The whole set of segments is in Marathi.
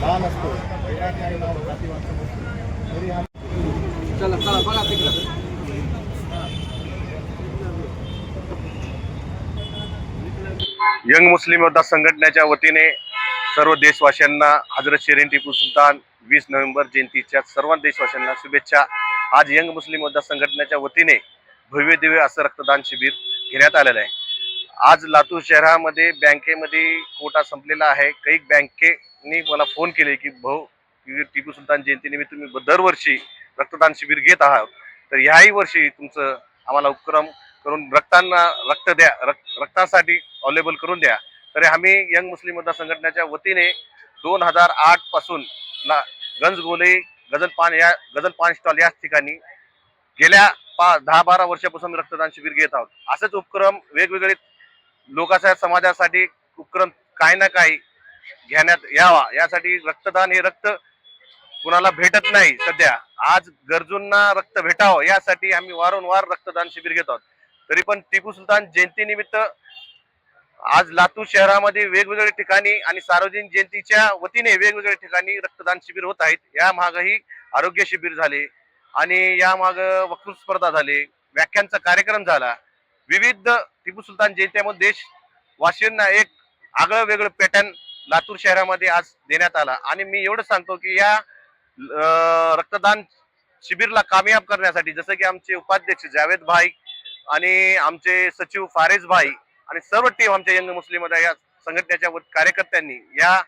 लहान असतो चला चला बघा तिकडं यंग मुस्लिम योद्धा संघटनेच्या वतीने सर्व देशवासियांना हजरत शेरीन टिपू सुलतान वीस नोव्हेंबर जयंतीच्या सर्व देशवासियांना शुभेच्छा. आज यंग मुस्लिम योद्धा संघटनेच्या वतीने भव्य दिव्य असं रक्तदान शिबिर घेण्यात आलेलं आहे. आज लातूर शहरामध्ये बँकेमध्ये कोटा संपलेला आहे. काही बँकेनी मला फोन केले की भाऊ टिपू सुलतान जयंतीनिमित्त तुम्ही दरवर्षी रक्तदान शिबिर घेत आहात. तर ह्याही वर्षी तुमचं आम्हाला उपक्रम करून रक्तांना रक्त द्या. रक्त रक्तासाठी अवेलेबल करून द्या. तरी आम्ही यंग मुस्लिम मतदार संघटनेच्या वतीने दोन हजार आठपासून ला गंजगोले गजलपान या गजलपान स्टॉल याच ठिकाणी गेल्या पा दहा बारा वर्षापासून रक्तदान शिबिर घेत आहोत. असेच उपक्रम वेगवेगळे लोकांच्या समाजासाठी उपक्रम काही ना काही घेण्यात यावा. यासाठी रक्तदान हे रक्त कुणाला भेटत नाही सध्या. आज गरजूंना रक्त भेटावं यासाठी आम्ही वारंवार रक्तदान शिबिर घेतो आहोत. तरी पण टिपू सुलतान जयंतीनिमित्त आज लातूर शहरामध्ये वेगवेगळ्या ठिकाणी आणि सार्वजनिक जयंतीच्या वतीने वेगवेगळ्या ठिकाणी रक्तदान शिबिर होत आहेत. या मागही आरोग्य शिबिर झाले आणि या माग वक्तृत्व स्पर्धा झाले. व्याख्यांचा कार्यक्रम झाला. विविध टिपू सुलतान जयंतीमध्ये देश वाशींना एक आगळं वेगळं पॅटर्न लातूर शहरामध्ये आज देण्यात आला. आणि मी एवढं सांगतो की या रक्तदान शिबिरला कामयाब करण्यासाठी जसं की आमचे उपाध्यक्ष जावेद भाई आणि आमचे सचिव फारेज भाई आणि सर्व टीम आमच्या यंग मुस्लिम या संघटनेच्या व- कार्यकर्त्यांनी या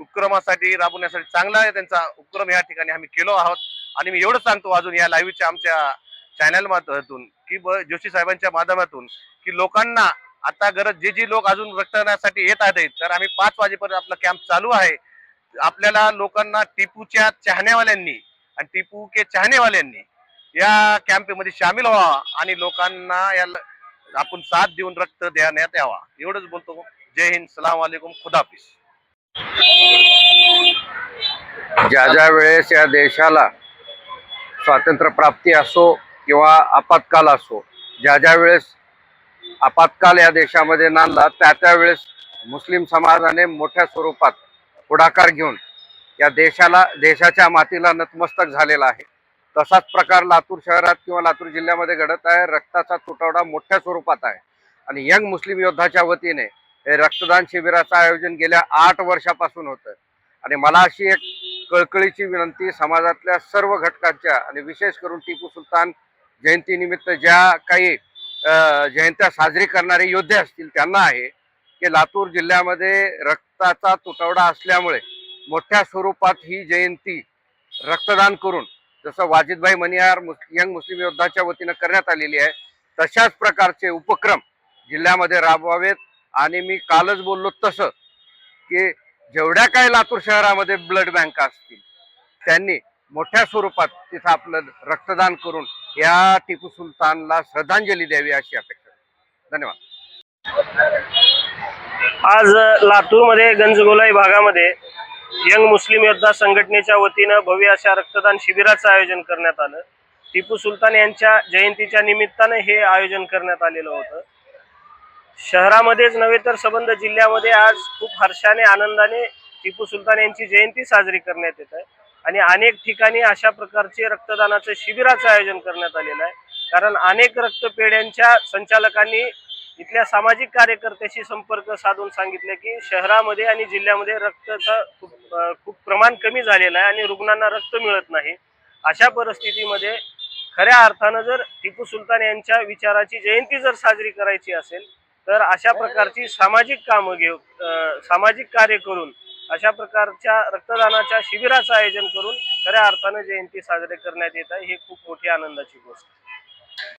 उपक्रमासाठी राबवण्यासाठी चांगला आहे त्यांचा उपक्रम या ठिकाणी आम्ही केलो आहोत. आणि मी एवढं सांगतो अजून या लाईव्हच्या आमच्या चॅनल माध्यमातून की जोशी साहेबांच्या माध्यमातून की लोकांना आता गरज जे जे लोक अजून रक्तदानासाठी येत आहेत तर आम्ही पाच वाजेपर्यंत आपला कॅम्प चालू आहे. आपल्याला लोकांना टिपूच्या चाहनेवाल्यांनी आणि टिपू के चाहनेवाल्यांनी या कॅम्पमध्ये सामील व्हावा आणि लोकांना या आपण साथ देऊन रक्त देण्यात यावा. एवढंच बोलतो. जय हिंद. सलाम वालेकुम. खुदाफिस ज्या ज्या वेळेस या देशाला स्वातंत्र्य प्राप्ती असो किंवा आपत्काल असो ज्या ज्या वेळेस आपत्काल या देशामध्ये नांदला त्या त्यावेळेस मुस्लिम समाजाने मोठ्या स्वरूपात पुढाकार घेऊन या देशाला देशाच्या मातीला नतमस्तक झालेला आहे. तसाच प्रकार लातूर शहरात किंवा लातूर जिल्ह्यामध्ये घडत आहे. रक्ताचा तुटवडा मोठ्या स्वरूपात आहे. आणि यंग मुस्लिम योद्धाच्या वतीने हे रक्तदान शिबिराचं आयोजन गेल्या आठ वर्षापासून होतं आणि मला अशी एक कळकळीची विनंती समाजातल्या सर्व घटकांच्या आणि विशेष करून टिपू सुलतान जयंतीनिमित्त ज्या काही जयंत्या साजरी करणारे योद्धे असतील त्यांना आहे की लातूर जिल्ह्यामध्ये रक्ताचा तुटवडा असल्यामुळे मोठ्या स्वरूपात ही जयंती रक्तदान करून जसं वाजिदभाई मनियार मुस् यंग मुस्लिम योद्धाच्या वतीनं करण्यात आलेली आहे तशाच प्रकारचे उपक्रम जिल्ह्यामध्ये राबवावेत. आणि मी कालच बोललो तसं की जेवढ्या काही लातूर शहरामध्ये ब्लड बँका असतील त्यांनी मोठ्या स्वरूपात तिथं आपलं रक्तदान करून या टिपू सुलतानला श्रद्धांजली द्यावी अशी अपेक्षा. धन्यवाद. आज लातूरमध्ये गंजगोलाई भागामध्ये यंग मुस्लिम योद्धा संघटनेच्या वतीनं भव्य अशा रक्तदान शिबिराचं आयोजन करण्यात आलं. टिपू सुलतान यांच्या जयंतीच्या निमित्तानं हे आयोजन करण्यात आलेलं होतं. शहरामध्येच नव्हे तर सबंध जिल्ह्यामध्ये आज खूप हर्षाने आनंदाने टिपू सुलतान यांची जयंती साजरी करण्यात येत आहे. आणि अनेक ठिकाणी अशा प्रकारचे रक्तदानाचं शिबिराचं आयोजन करण्यात आलेलं आहे. कारण अनेक रक्तपेढ्यांच्या संचालकांनी इथल्या सामाजिक कार्यकर्त्याशी संपर्क साधून सांगितलं की शहरामध्ये आणि जिल्ह्यामध्ये रक्ताचं खूप खूप प्रमाण कमी झालेलं आहे आणि रुग्णांना रक्त मिळत नाही. अशा परिस्थितीमध्ये खऱ्या अर्थानं जर टिपू सुलतान यांच्या विचाराची जयंती जर साजरी करायची असेल तर अशा प्रकारची सामाजिक कामं घेऊ सामाजिक कार्य करून अशा प्रकारच्या रक्तदानाच्या शिबिराचं आयोजन करून खऱ्या अर्थानं जयंती साजरी करण्यात येत आहे ही खूप मोठी आनंदाची गोष्ट आहे.